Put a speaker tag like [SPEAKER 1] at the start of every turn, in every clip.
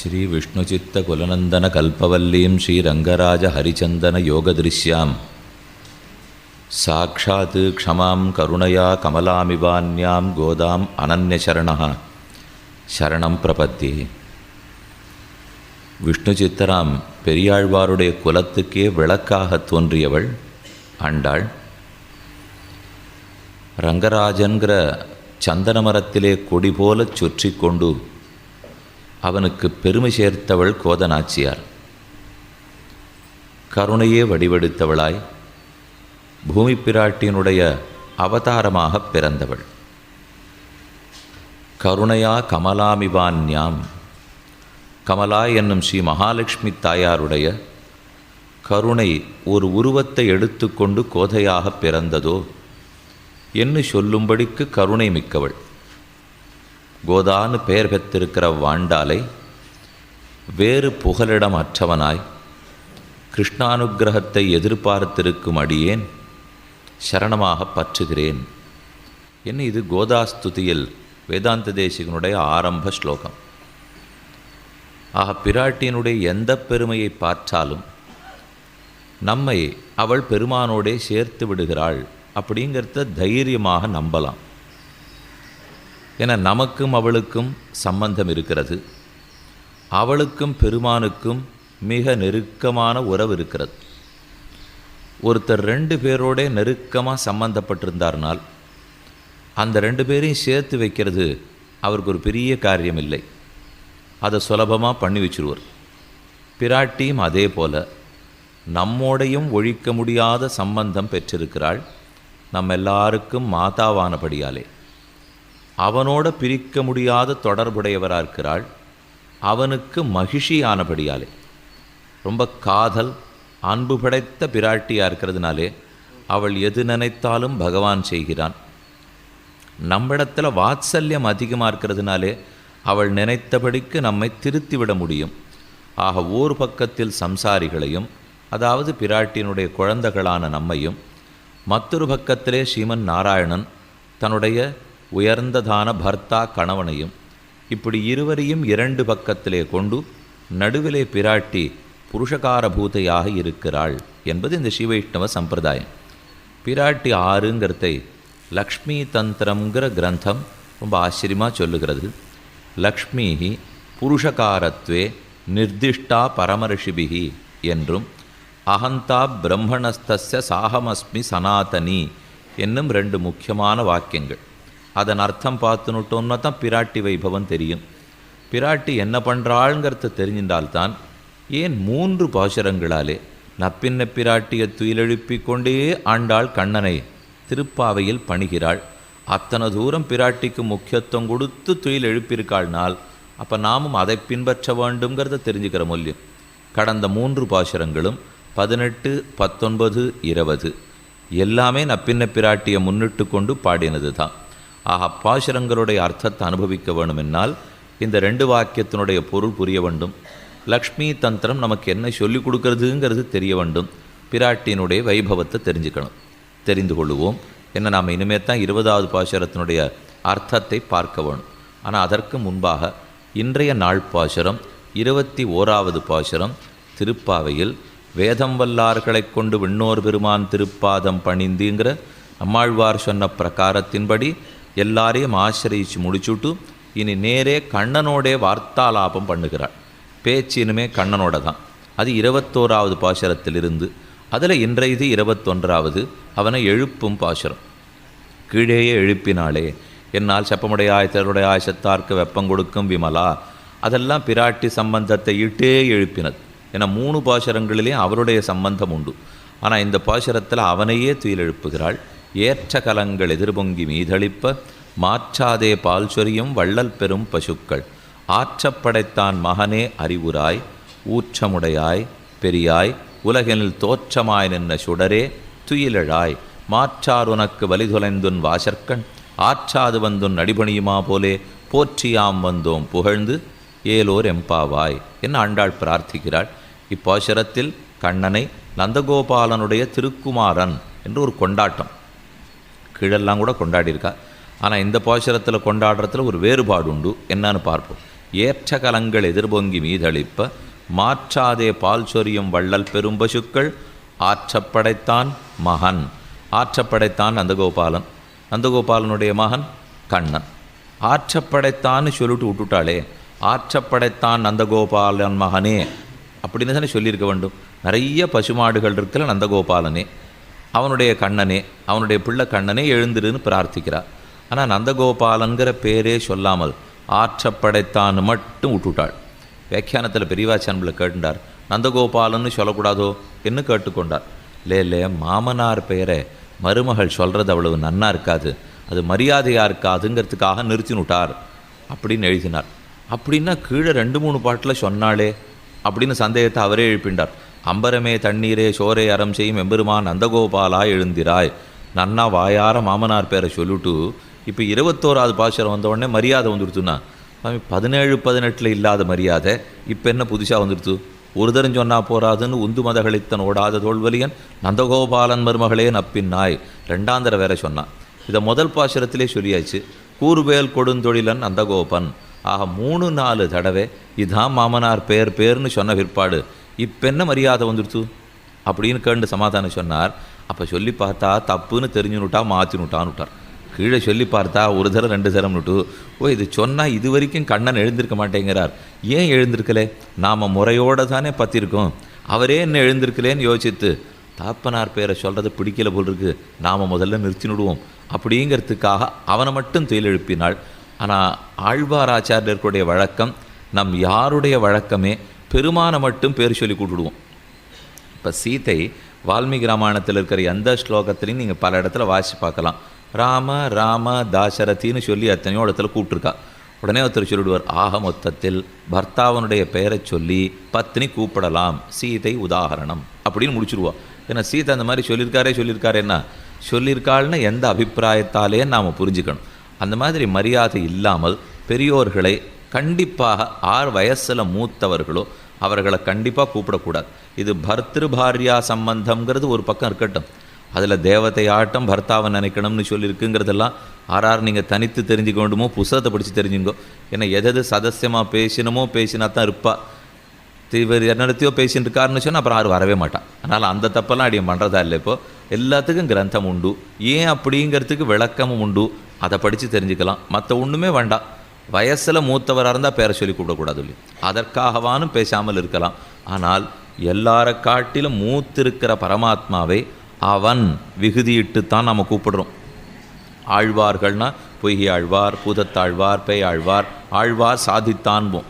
[SPEAKER 1] श्रीविष्णुचित्तकुलनन्दनकल्पवल्लीं श्रीरङ्गराजहरिचन्दनयोगदृश्यां साक्षात् क्षमां करुणया कमलामिवान्यां गोदाम् अनन्यशरणः சரணம் பிரபத்தி விஷ்ணு சித்தராம் பெரியாழ்வாருடைய குலத்துக்கே விளக்காக தோன்றியவள் ஆண்டாள் ரங்கராஜன்கிற சந்தன மரத்திலே கொடி போலச் சுற்றி கொண்டு அவனுக்கு பெருமை சேர்த்தவள் கோதநாச்சியார் கருணையே வடிவெடுத்தவளாய் பூமி பிராட்டியினுடைய அவதாரமாக பிறந்தவள். கருணையா கமலாமிவான்யாம். கமலா என்னும் ஸ்ரீ மகாலட்சுமி தாயாருடைய கருணை ஒரு உருவத்தை எடுத்துக்கொண்டு கோதையாக பிறந்ததோ? என்று சொல்லும்படிக்கு கருணை மிக்கவள். கோதான்னு பெயர் பெற்றிருக்கிற வாண்டாலை வேறு புகலிடம் அற்றவனாய் கிருஷ்ணானுகிரகத்தை எதிர்பார்த்திருக்கும் அடியேன் சரணமாக பற்றுகிறேன். என்ன இது? கோதாஸ்துதியில் வேதாந்த தேசிகனுடைய ஆரம்ப ஸ்லோகம். ஆக பிராட்டியினுடைய எந்த பெருமையை பார்த்தாலும் நம்மை அவள் பெருமானோடே சேர்த்து விடுகிறாள் அப்படிங்கிறத தைரியமாக நம்பலாம். என நமக்கும் அவளுக்கும் சம்பந்தம் இருக்கிறது. அவளுக்கும் பெருமானுக்கும் மிக நெருக்கமான உறவு இருக்கிறது. ஒருத்தர் ரெண்டு பேரோட நெருக்கமாக சம்பந்தப்பட்டிருந்தார்னால் அந்த ரெண்டு பேரையும் சேர்த்து வைக்கிறது அவருக்கு ஒரு பெரிய காரியம் இல்லை அதை சுலபமாக பண்ணி வச்சுருவார். பிராட்டியும் அதே போல் நம்மோடையும் ஒழிக்க முடியாத சம்பந்தம் பெற்றிருக்கிறாள். நம்ம எல்லாருக்கும் மாதாவானபடியாலே அவனோட பிரிக்க முடியாத தொடர்புடையவராக இருக்கிறாள் அவனுக்கு மகிழ்ச்சி ஆனபடியாலே ரொம்ப காதல் அன்பு படைத்த பிராட்டியாக இருக்கிறதுனாலே அவள் எது நினைத்தாலும் பகவான் செய்கிறான். நம்மிடத்தில் வாத்சல்யம் அதிகமாக இருக்கிறதுனாலே அவள் நினைத்தபடிக்கு நம்மை திருத்திவிட முடியும். ஆக ஓர் பக்கத்தில் சம்சாரிகளையும் அதாவது பிராட்டியினுடைய குழந்தைகளான நம்மையும் மற்றொரு பக்கத்திலே ஸ்ரீமன் நாராயணன் தன்னுடைய உயர்ந்ததான பர்த்தா கணவனையும் இப்படி இருவரையும் இரண்டு பக்கத்திலே கொண்டு நடுவிலே பிராட்டி புருஷகார பூதையாக இருக்கிறாள் என்பது இந்த சிவைஷ்ணவ சம்பிரதாயம். பிராட்டி ஆறுங்கிறதை லக்ஷ்மி தந்திரங்கிற கிரந்தம் ரொம்ப ஆச்சரியமாக சொல்லுகிறது. லக்ஷ்மி புருஷகாரத்வே நிர்திஷ்டா பரமரிஷிபிகி என்றும் அகந்தா பிரம்மணஸ்தஸ்ய சாகமஸ்மி சனாதனி என்னும் ரெண்டு முக்கியமான வாக்கியங்கள். அதன் அர்த்தம் பார்த்துனுட்டோம்னா தான் பிராட்டி வைபவம் தெரியும். பிராட்டி என்ன பண்ணுறாளுங்கிறத தெரிஞ்சின்றால்தான் ஏன் மூன்று பாசுரங்களாலே நப்பின்ன பிராட்டியை துயிலெழுப்பி கொண்டே ஆண்டாள் கண்ணனை திருப்பாவையில் பணிகிறாள். அத்தனை தூரம் பிராட்டிக்கு முக்கியத்துவம் கொடுத்து துயில் எழுப்பியிருக்காள்னால் அப்போ நாமும் அதை பின்பற்ற வேண்டுங்கிறத தெரிஞ்சுக்கிற மூல்யம். கடந்த மூன்று பாசுரங்களும் பதினெட்டு பத்தொன்பது இருபது. எல்லாமே நப்பின்ன பிராட்டியை முன்னிட்டு கொண்டு பாடினது தான் ஆக பாசுரங்களுடைய அர்த்தத்தை அனுபவிக்க வேணுமென்னால் இந்த ரெண்டு வாக்கியத்தினுடைய பொருள் புரிய வேண்டும். லக்ஷ்மி தந்திரம் நமக்கு என்ன சொல்லிக் கொடுக்கறதுங்கிறது தெரிய வேண்டும். பிராட்டியினுடைய வைபவத்தை தெரிஞ்சுக்கணும். தெரிந்து கொள்ளுவோம். என்ன நாம் இனிமே தான் இருபதாவது பாசுரத்தினுடைய அர்த்தத்தை பார்க்க வேணும். ஆனால் அதற்கு முன்பாக இன்றைய நாள் பாசுரம் இருபத்தி ஓராவது பாசுரம் திருப்பாவையில் வேதம் வல்லார்களை கொண்டு விண்ணோர் பெருமான் திருப்பாதம் பணிந்துங்கிற அம்மாழ்வார் சொன்ன பிரகாரத்தின்படி எல்லாரையும் ஆசிரியிச்சு முடிச்சுட்டு இனி நேரே கண்ணனோடே வார்த்தாலாபம் பண்ணுகிறாள். பேச்சு இனிமே கண்ணனோட தான். அது இருபத்தோராவது பாசுரத்திலிருந்து அதில் இன்றையது இருபத்தொன்றாவது அவனை எழுப்பும் பாசுரம். கீழேயே எழுப்பினாளே என்னால் செப்பமுடையாய் தருடையாய் சத்தார்க்கு வெப்பம் கொடுக்கும் விமலா அதெல்லாம் பிராட்டி சம்பந்தத்தை இட்டே எழுப்பினது. ஏன்னா மூணு பாசுரங்களிலேயும் அவருடைய சம்பந்தம் உண்டு. ஆனால் இந்த பாசுரத்தில் அவனையே துயில் எழுப்புகிறாள். ஏற்ற கலங்கள் எதிர்பொங்கி மீதளிப்ப மாற்றாதே பால் சொரியும் வள்ளல் பெரும் பசுக்கள். ஆற்றப்படைத்தான் மகனே அறிவுராய் ஊற்றமுடையாய் பெரியாய் உலகினில் தோற்றமாய் நின்ற சுடரே துயிலழாய். மாற்றார் உனக்கு வலிதுலைந்துன் வாசற்கண் ஆற்றாது வந்துன் நடிபணியுமா போலே போற்றியாம் வந்தோம் புகழ்ந்து ஏலோர் எம்பாவாய். என ஆண்டாள் பிரார்த்திக்கிறாள்? இப்பாசுரத்தில் கண்ணனை நந்தகோபாலனுடைய திருக்குமாரன் என்று ஒரு கொண்டாட்டம். கீழெல்லாம் கூட கொண்டாடியிருக்கா. ஆனால் இந்த பாசுரத்தில் கொண்டாடுறதுல ஒரு வேறுபாடு உண்டு என்னன்னு பார்ப்போம். ஏற்ற கலங்கள் எதிர்பொங்கி மீதளிப்ப மாற்றாதே பால் சொரியும் வள்ளல் பெரும்பசுக்கள் ஆற்றப்படைத்தான் மகன். ஆற்றப்படைத்தான் நந்தகோபாலன். நந்தகோபாலனுடைய மகன் கண்ணன். ஆற்றப்படைத்தான்னு சொல்லிட்டு விட்டுட்டாளே ஆற்றப்படைத்தான் நந்தகோபாலன் மகனே. அப்படின்னு தானே சொல்லியிருக்க வேண்டும். நிறைய பசுமாடுகள் இருக்கிற நந்தகோபாலனே. அவனுடைய கண்ணனே அவனுடைய பிள்ளை கண்ணனே எழுந்திருன்னு பிரார்த்திக்கிறார். ஆனால் நந்தகோபாலன்கிற பேரே சொல்லாமல் ஆற்றப்படைத்தான்னு மட்டும் விட்டுவிட்டாள். வியாக்கியானத்தில் பெரியவாச்சான்பில் கேட்டுண்டார் நந்தகோபாலன்னு சொல்லக்கூடாதோ? என்று கேட்டுக்கொண்டார். இல்லை இல்லை மாமனார் பெயரை மருமகள் சொல்கிறது அவ்வளவு நன்னா இருக்காது அது மரியாதையாக இருக்காதுங்கிறதுக்காக நிறுத்தினுட்டார் அப்படின்னு எழுதினார். அப்படின்னா கீழே ரெண்டு மூணு பாட்டில் சொன்னாலே அப்படின்னு சந்தேகத்தை அவரே எழுப்பிண்டார் அம்பரமே தண்ணீரே சோரே அறம் செய்யும் எம்பெருமான் நந்தகோபாலா எழுந்திராய். நன்னா வாயார மாமனார் பேரை சொல்லிட்டு இப்போ இருபத்தோராவது பாசுரம் வந்தவுடனே மரியாதை வந்துடுத்துன்னா சாமி பதினேழு பதினெட்டில் இல்லாத மரியாதை இப்போ என்ன புதுசாக வந்துடுத்து ஒரு தரம் சொன்னா போறாதுன்னு உந்து மதகளித்தன் ஓடாத தோல்வலியன் நந்தகோபாலன் மருமகளே நப்பின் நாய் ரெண்டாம் வேற சொன்னான். இதை முதல் பாசுரத்திலே சொல்லியாச்சு. கூறுவேல் கொடுந்தொழிலன் நந்தகோபன். ஆக மூணு நாலு தடவை இதான் மாமனார் பேர் பேர்னு சொன்ன பிற்பாடு இப்போ என்ன மரியாதை வந்துடுச்சு அப்படின்னு கேண்டு சமாதானம் சொன்னார். அப்போ சொல்லி பார்த்தா தப்புன்னு தெரிஞ்சுனுட்டா மாற்றினுட்டான்னு விட்டார் கீழே சொல்லி பார்த்தா ஒரு தரம் ரெண்டு தரம்னுட்டு ஓ இது சொன்னால் இது வரைக்கும் கண்ணன் எழுந்திருக்க மாட்டேங்கிறார். ஏன் எழுந்திருக்கலே? நாம் முறையோடு தானே பற்றிருக்கோம் அவரே என்ன எழுந்திருக்கலேன்னு யோசித்து தாப்பனார் பேரை சொல்கிறது பிடிக்கல போல் இருக்கு நாம் முதல்ல நிறுத்தினுடுவோம். அப்படிங்கிறதுக்காக அவனை மட்டும் தொழிலெழுப்பினாள் ஆனால் ஆழ்வார் ஆச்சாரியர்களுடைய வழக்கம் நம் யாருடைய வழக்கமே பெருமானை மட்டும் பேர் சொல்லி கூட்டுடுவோம் இப்போ சீதை வால்மீகி ராமாயணத்தில் இருக்கிற எந்த ஸ்லோகத்திலையும் நீங்கள் பல இடத்துல வாசி பார்க்கலாம். ராம ராம தாசரதின்னு சொல்லி எத்தனையோ இடத்துல கூப்பிட்ருக்கா உடனே ஒருத்தர் சொல்லிடுவார் ஆக மொத்தத்தில் பர்த்தாவனுடைய பெயரை சொல்லி பத்னி கூப்பிடலாம் சீதை உதாகரணம் அப்படின்னு முடிச்சிருவா. ஏன்னா சீதை அந்த மாதிரி சொல்லியிருக்காரே சொல்லியிருக்காரேன்னா சொல்லியிருக்காள்னு எந்த அபிப்பிராயத்தாலே நாம் புரிஞ்சுக்கணும். அந்த மாதிரி மரியாதை இல்லாமல் பெரியோர்களை கண்டிப்பாக ஆறு வயசில் மூத்தவர்களோ அவர்களை கண்டிப்பாக கூப்பிடக்கூடாது. இது பர்திரு பாரியா சம்பந்தம்ங்கிறது ஒரு பக்கம் இருக்கட்டும். அதில் தேவதை ஆட்டம் பர்த்தாவை நினைக்கணும்னு சொல்லியிருக்குங்கிறதெல்லாம் ஆறார் நீங்கள் தனித்து தெரிஞ்சுக்க வேண்டுமோ புஸ்தகத்தை படித்து தெரிஞ்சுங்கோ ஏன்னா எதது சதசியமாக பேசினமோ பேசினா தான் இருப்பா. இவர் என்னத்தையோ பேசிட்டுருக்காருன்னு சொன்னால் அப்புறம் யாரும் வரவே மாட்டான். அதனால் அந்த தப்பெல்லாம் அடியும் பண்ணுறதா இல்லை இப்போது எல்லாத்துக்கும் கிரந்தம் உண்டு. ஏன் அப்படிங்கிறதுக்கு விளக்கமும் உண்டு. அதை படித்து தெரிஞ்சுக்கலாம். மற்ற ஒன்றுமே வேண்டாம். வயசில் மூத்தவராக இருந்தால் பேரை சொல்லி கூப்பிடக்கூடாது இல்லையா அதற்காகவானும் பேசாமல் இருக்கலாம். ஆனால் எல்லாரை காட்டிலும் மூத்திருக்கிற பரமாத்மாவை அவன் விகுதியிட்டு தான் நம்ம கூப்பிடுறோம். ஆழ்வார்கள்னா பொய்கி ஆழ்வார் பூதத்தாழ்வார் பேய் ஆழ்வார் ஆழ்வார் சாதித்தான்போம்.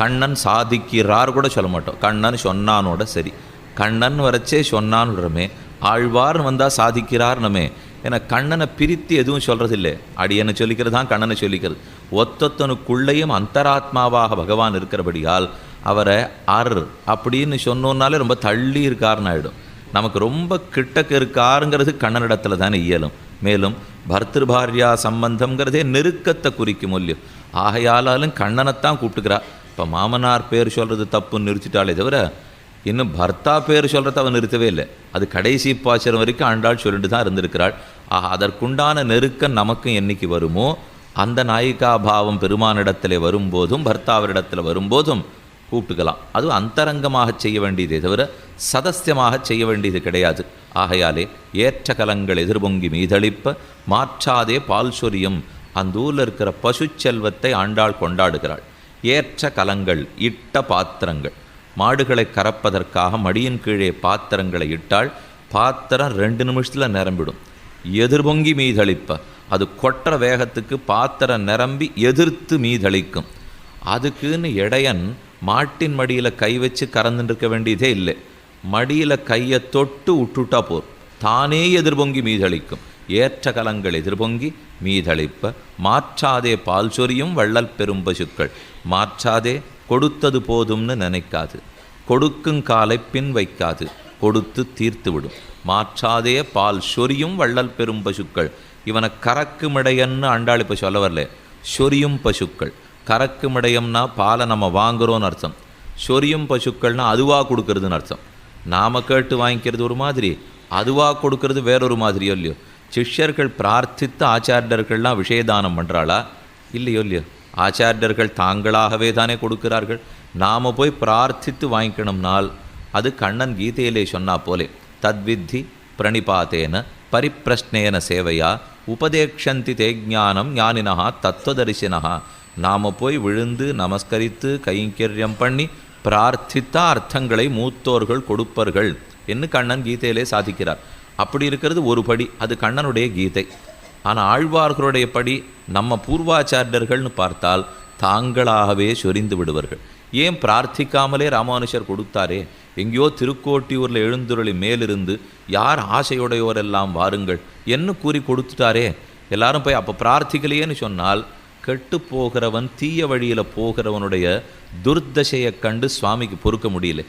[SPEAKER 1] கண்ணன் சாதிக்கிறார் கூட சொல்ல மாட்டோம். கண்ணன் சொன்னானோட சரி. கண்ணன் வரைச்சே சொன்னான்னு விடுறமே. ஆழ்வார்னு வந்தால் சாதிக்கிறார்னுமே. ஏன்னா கண்ணனை பிரித்து எதுவும் சொல்கிறதில்லை அடியனை சொல்லிக்கிறது தான் கண்ணனை சொல்லிக்கிறது. ஒத்தொத்தனுக்குள்ளேயும் அந்தராத்மாவாக பகவான் இருக்கிறபடியால் அவரை அர் அப்படின்னு சொன்னோன்னாலே ரொம்ப தள்ளி இருக்காருன்னு ஆகிடும் நமக்கு ரொம்ப கிட்டக்கு இருக்காருங்கிறது கண்ணனிடத்தில் தானே இயலும். மேலும் பர்திருபாரியா சம்பந்தம்ங்கிறதே நெருக்கத்தை குறிக்கும் இல்லையோ ஆகையாலும் கண்ணனைத்தான் கூப்பிட்டுக்கிறா. இப்போ மாமனார் பேர் சொல்கிறது தப்புன்னு நிறுத்திட்டாலே தவிர இன்னும் பர்த்தா பேர் சொல்கிறத அவன் நிறுத்தவே இல்லை. அது கடைசி பாச்சரம் வரைக்கும் ஆண்டாள் சொல்லிட்டு தான் இருந்திருக்கிறாள். ஆஹா அதற்குண்டான நெருக்கம் நமக்கும் என்னைக்கு வருமோ அந்த நாயிகா பாவம் பெருமானிடத்தில் வரும்போதும் பர்த்தாவரிடத்தில் வரும்போதும் கூப்பிட்டுக்கலாம் அதுவும் அந்தரங்கமாக செய்ய வேண்டியதே தவிர சதஸ்யமாக செய்ய வேண்டியது கிடையாது. ஆகையாலே ஏற்ற கலங்கள் எதிர்பொங்கி மீதளிப்ப மாற்றாதே பால் சொரியும் அந்த ஊரில் இருக்கிற பசு செல்வத்தை ஆண்டாள் கொண்டாடுகிறாள். ஏற்ற கலங்கள் இட்ட பாத்திரங்கள். மாடுகளை கறப்பதற்காக மடியின் கீழே பாத்திரங்களை இட்டால் பாத்திரம் ரெண்டு நிமிஷத்தில் நிரம்பிடும். எதிர்பொங்கி மீதளிப்ப அது கொட்டுற வேகத்துக்கு பாத்திரம் நிரம்பி எதிர்த்து மீதளிக்கும். அதுக்குன்னு இடையன் மாட்டின் மடியில் கை வச்சு கறந்துட்டுருக்க வேண்டியதே இல்லை. மடியில் கையை தொட்டு விட்டுட்டா போர். தானே எதிர்பொங்கி மீதளிக்கும். ஏற்ற கலங்கள் எதிர்பொங்கி மீதளிப்ப. மாற்றாதே பால் சொரியும் வள்ளல் பெரும் பசுக்கள். மாற்றாதே கொடுத்தது போதும்னு நினைக்காது. கொடுக்கும் காலை பின் வைக்காது. கொடுத்து தீர்த்து விடும் மாற்றாதே பால் சொரியும் வள்ளல் பெரும் பசுக்கள். இவனை கறக்குமிடையன்னு அண்டாளி இப்போ சொல்ல வரல. சொரியும் பசுக்கள். கறக்குமிடையம்னா பாலை நம்ம வாங்குறோன்னு அர்த்தம். சொரியும் பசுக்கள்னால் அதுவாக கொடுக்கறதுன்னு அர்த்தம். நாம கேட்டு வாங்கிக்கிறது ஒரு மாதிரி. அதுவாக கொடுக்கறது வேறொரு மாதிரியோ இல்லையோ. சிஷ்யர்கள் பிரார்த்தித்து ஆச்சாரியர்கள்லாம் விஷயதானம் பண்ணுறாளா இல்லையோ இல்லையோ. ஆச்சாரியர்கள் தாங்களாகவே தானே கொடுக்கிறார்கள். நாம் போய் பிரார்த்தித்து வாங்கிக்கணும்னால் அது கண்ணன் கீதையிலே சொன்னா போலே. தத்வித்தி பிரணிபாத்தேன பரிப்பிரஷ்னேன சேவையா உபதேக்ஷந்தி தே ஞானம் ஞானினா தத்துவதரிசினா நாம் போய் விழுந்து நமஸ்கரித்து கைங்கரியம் பண்ணி பிரார்த்தித்த அர்த்தங்களை மூத்தோர்கள் கொடுப்பர்கள் என்று கண்ணன் கீதையிலே சாதிக்கிறார். அப்படி இருக்கிறது ஒரு படி அது கண்ணனுடைய கீதை. ஆனால் ஆழ்வார்களுடைய படி நம்ம பூர்வாச்சாரியர்கள்னு பார்த்தால் தாங்களாகவே சொரிந்து விடுவார்கள். ஏன் பிரார்த்திக்காமலே ராமானுஷர் கொடுத்தாரே? எங்கேயோ திருக்கோட்டியூரில் எழுந்துருளி மேலிருந்து யார் ஆசையுடையோரெல்லாம் வாருங்கள் என்ன கூறி கொடுத்துட்டாரே? எல்லாரும் போய் அப்போ பிரார்த்திக்கலையேன்னு சொன்னால் கெட்டு போகிறவன் தீய வழியில் போகிறவனுடைய துர்தசையை கண்டு சுவாமிக்கு பொறுக்க முடியல.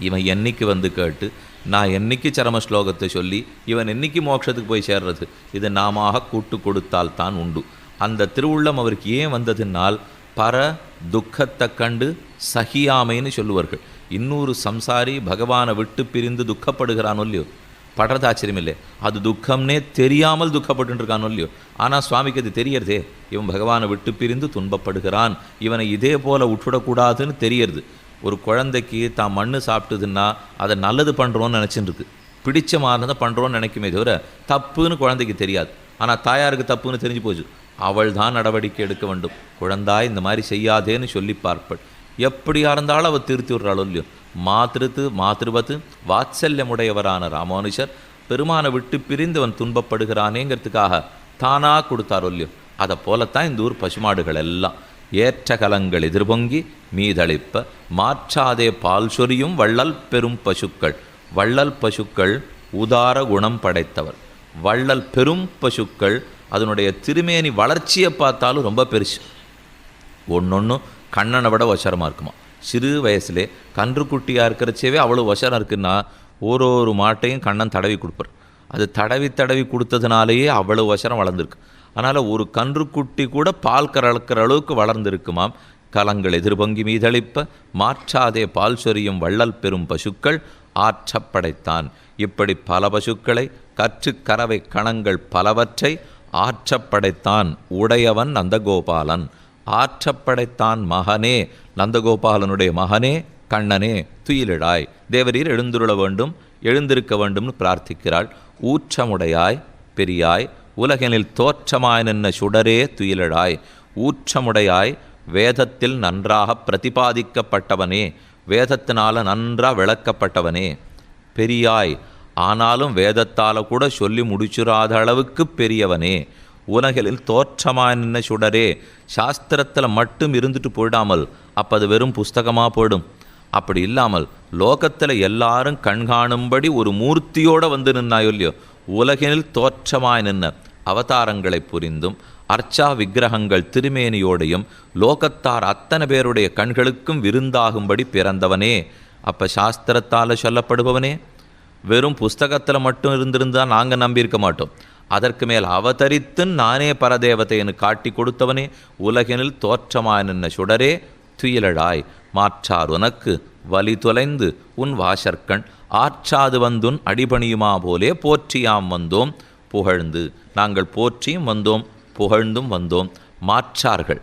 [SPEAKER 1] இவன் என்னைக்கு வந்து கேட்டு நான் என்னைக்கு சரம ஸ்லோகத்தை சொல்லி இவன் என்னைக்கு மோட்சத்துக்கு போய் சேர்றது? இது நாமாக கூட்டு கொடுத்தால் தான் உண்டு. அந்த திருவுள்ளம் அவருக்கு ஏன் வந்ததுனால் பர துக்கத்தை கண்டு சகியாமைன்னு சொல்லுவார்கள். இன்னொரு சம்சாரி பகவானை விட்டு பிரிந்து துக்கப்படுகிறானோ இல்லையோ? படுறது ஆச்சரியம் இல்லை அது துக்கம்னே தெரியாமல் துக்கப்பட்டுருக்கானோ இல்லையோ? ஆனால் சுவாமிக்கு அது தெரியறதே. இவன் பகவானை விட்டு பிரிந்து துன்பப்படுகிறான். இவனை இதே போல் விட்டுவிடக்கூடாதுன்னு தெரியறது. ஒரு குழந்தைக்கு தான் மண்ணு சாப்பிட்டுதுன்னா அதை நல்லது பண்ணுறோன்னு நினச்சின்னு பிடிச்ச மாதிரி தான் பண்ணுறோன்னு நினைக்குமே தவிர தப்புன்னு குழந்தைக்கு தெரியாது. ஆனால் தாயாருக்கு தப்புன்னு தெரிஞ்சு போச்சு. அவள் தான் நடவடிக்கை எடுக்க வேண்டும். குழந்தாய் இந்த மாதிரி செய்யாதேன்னு சொல்லி பார்ப்பள். எப்படியா இருந்தாலும் அவள் திருத்தி விடுறாளோ இல்லையோ. மாத்திருத்து மாத்திருபத்து வாத்சல்யமுடையவரான ராமானுஷர் பெருமானை விட்டு பிரிந்தவன் துன்பப்படுகிறானேங்கிறதுக்காக தானா கொடுத்தாரோ இல்லையோ. அதை போலத்தான் இந்த ஊர் பசுமாடுகள் எல்லாம். ஏற்ற கலங்கள் எதிர்பொங்கி மீதளிப்ப மாற்றாதே பால் சொரியும் வள்ளல் பெரும் பசுக்கள். வள்ளல் பசுக்கள் உதார குணம் படைத்தவர். வள்ளல் பெரும் பசுக்கள் அதனுடைய திருமேனி வளர்ச்சியை பார்த்தாலும் ரொம்ப பெருசு. ஒன்றொன்றும் கண்ணனை விட ஒசரமாக இருக்குமா. சிறு வயசுலே கன்றுக்குட்டியாக இருக்கிறச்சேவே அவ்வளோ ஒசரம் இருக்குன்னா ஒரு ஒரு மாட்டையும் கண்ணன் தடவி கொடுப்பார். அது தடவி தடவி கொடுத்ததுனாலேயே அவ்வளோ ஒசரம் வளர்ந்துருக்கு. அதனால் ஒரு கன்றுக்குட்டி கூட பால் கறக்கிற அளவுக்கு வளர்ந்துருக்குமாம். கலங்கள் எதிர்பொங்கி மீதளிப்ப மாற்றாதே பால் சொரியும் வள்ளல் பெறும் பசுக்கள் ஆற்றப்படைத்தான். இப்படி பல பசுக்களை கற்று கறவை கணங்கள் பலவற்றை ஆற்றப்படைத்தான் உடையவன் நந்தகோபாலன். ஆற்றப்படைத்தான் மகனே நந்தகோபாலனுடைய மகனே கண்ணனே துயிலிடாய் தேவரீர் எழுந்துருள வேண்டும் எழுந்திருக்க வேண்டும்னு பிரார்த்திக்கிறாள். ஊற்றமுடையாய் பெரியாய் உலகினில் தோற்றமாய் நின்ன சுடரே துயிலழாய். ஊற்றமுடையாய் வேதத்தில் நன்றாக பிரதிபாதிக்கப்பட்டவனே வேதத்தினால நன்றாக விளக்கப்பட்டவனே. பெரியாய் ஆனாலும் வேதத்தால் கூட சொல்லி முடிச்சுராத அளவுக்கு பெரியவனே உலகில் தோற்றமாய் நின்ன சுடரே சாஸ்திரத்தில் மட்டும் இருந்துட்டு போயிடாமல் அப்போ அது வெறும் புஸ்தகமாக போயிடும். அப்படி இல்லாமல் லோகத்தில் எல்லாரும் கண்காணும்படி ஒரு மூர்த்தியோடு வந்து நின்னாயோ இல்லையோ உலகினில் தோற்றமாய் நின்ன அவதாரங்களை புரிந்தும் அர்ச்சா விக்கிரகங்கள் திருமேனியோடையும் லோகத்தார் அத்தனை பேருடைய கண்களுக்கும் விருந்தாகும்படி பிறந்தவனே. அப்போ சாஸ்திரத்தால் சொல்லப்படுபவனே? வெறும் புஸ்தகத்தில் மட்டும் இருந்திருந்தா நாங்கள் நம்பியிருக்க மாட்டோம். அதற்கு மேல் அவதரித்து நானே பரதேவதைன்னு காட்டி கொடுத்தவனே உலகினில் தோற்றமாய் நின்ன சுடரே துயிலழாய் மாற்றார் உனக்கு வலி தொலைந்து உன் வாசற்கண் ஆற்றாது வந்துன் அடிபணியுமா போலே போற்றியாம் வந்தோம். புகழ்ந்து நாங்கள் போற்றியும் வந்தோம் புகழ்ந்தும் வந்தோம். மாற்றார்கள்.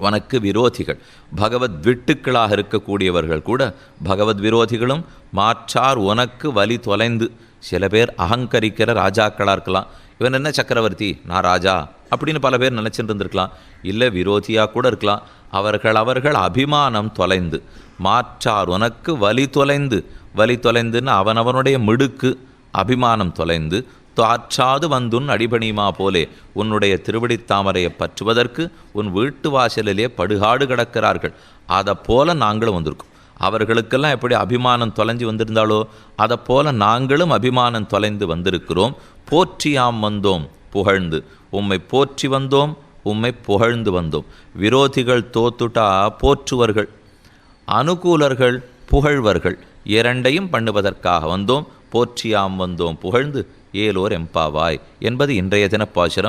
[SPEAKER 1] உனக்கு விரோதிகள். பகவத் விட்டுக்களாக இருக்கக்கூடியவர்கள் கூட பகவத் விரோதிகளும் மாற்றார் உனக்கு வலி தொலைந்து. சில பேர் அகங்கரிக்கிற ராஜாக்களாக இருக்கலாம். இவன் என்ன சக்கரவர்த்தி? நான் ராஜா. அப்படின்னு பல பேர் நினச்சிட்டு இருந்திருக்கலாம் இல்லை விரோதியாக கூட இருக்கலாம். அவர்கள் அவர்கள் அபிமானம் தொலைந்து. மாற்றார் உனக்கு வலி தொலைந்து. வலி தொலைந்துன்னு அவனவனுடைய மிடுக்கு அபிமானம் தொலைந்து. தாற்றாது வந்துன் அடிபணியுமா போலே? உன்னுடைய திருவடித் தாமரையை பற்றுவதற்கு உன் வீட்டு வாசலிலே படுகாடு கிடக்கிறார்கள். அதை போல நாங்களும் வந்திருக்கோம். அவர்களுக்கெல்லாம் எப்படி அபிமானம் தொலைஞ்சு வந்திருந்தாலோ அதை போல நாங்களும் அபிமானம் தொலைந்து வந்திருக்கிறோம். போற்றியாம் வந்தோம் புகழ்ந்து. உம்மை போற்றி வந்தோம் உம்மை புகழ்ந்து வந்தோம். விரோதிகள் தோத்துட்டா போற்றுவர்கள். அனுகூலர்கள் புகழ்வர்கள். இரண்டையும் பண்ணுவதற்காக வந்தோம். போற்றியாம் வந்தோம் புகழ்ந்து. ஏலோர் எம்பாவாய் என்பது இன்றைய தினப்பாசுரம்.